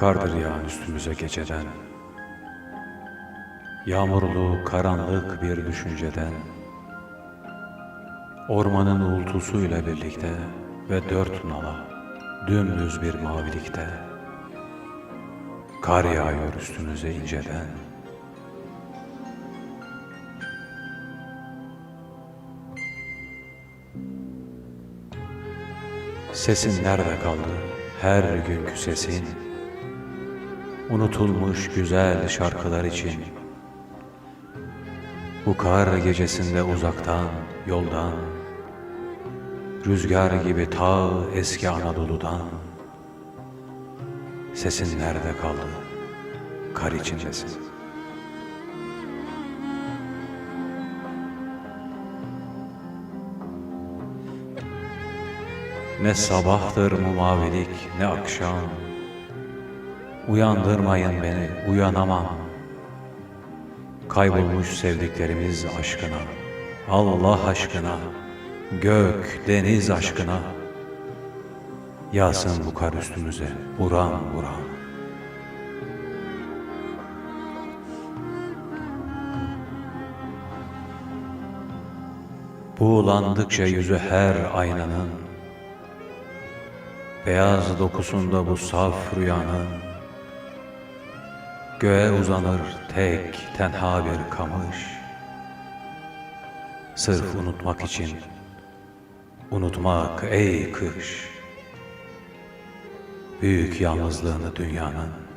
Kardır yağan üstümüze geceden. Yağmurlu, karanlık bir düşünceden. Ormanın uğultusuyla birlikte Ve dört nala Dümdüz bir mavilikte. Kar yağıyor üstümüze inceden. Sesin nerede kaldı? Her günkü sesin Unutulmuş güzel şarkılar için Bu kar gecesinde uzaktan, yoldan Rüzgar gibi ta eski Anadolu'dan Sesin nerede kaldı? Kar içindesin. Ne sabahtır bu mavilik ne akşam Uyandırmayın beni uyanamam. Kaybolmuş sevdiklerimiz aşkına Allah aşkına Gök deniz aşkına. Yağsın bu kar üstümüze buram buram. Buğulandıkça yüzü her aynanın Beyaz dokusunda bu saf rüyanın Göğe uzanır tek tenha bir kamış. Sırf unutmak için Unutmak ey kış. Büyük yalnızlığını dünyanın